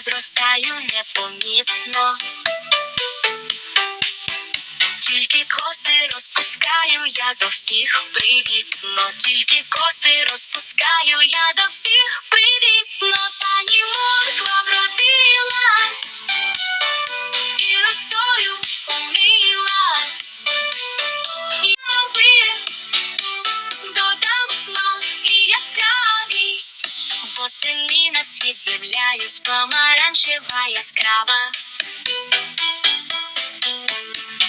зростаю непомітно. Тільки коси розпускаю я до всіх привітно. Тільки коси розпускаю я до всіх привітно. Восени на світ з'являюсь, помаранчева яскрава.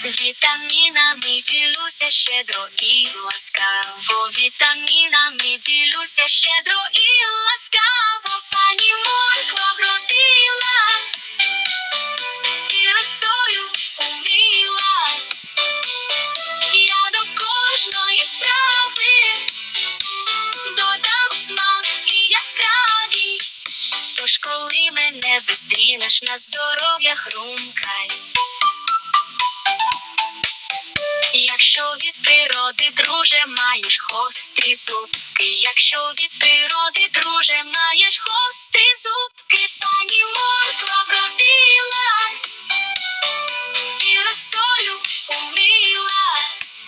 Вітамінами ділюся щедро і ласкаво. Вітамінами ділюся щедро і ласкаво. Пані морква Тож, коли мене зустрінеш на здоров'я хрумкай. Якщо від природи, друже, маєш гострі зубки, якщо від природи, друже, маєш гострі зубки, пані морква вродилась і росою умилась.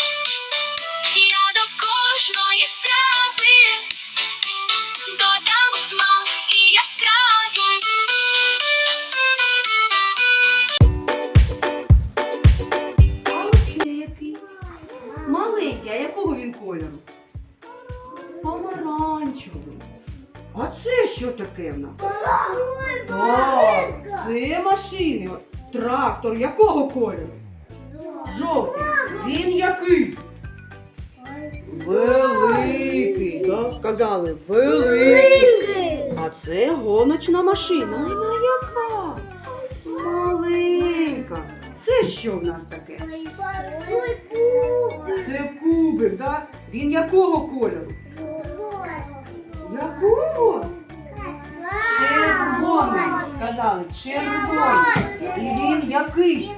Я до кожної страви Маленький, а якого він кольору? Помаранчевий. А це що таке в нас? Так, це машини. Трактор якого кольору? Жовтий. Він який? Великий. Так, сказали, великий. А це гоночна машина. Вона яка? Що в нас таке? Це кубик, так? Він якого кольору? Якого? Червоний. Сказали, червоний. І він який?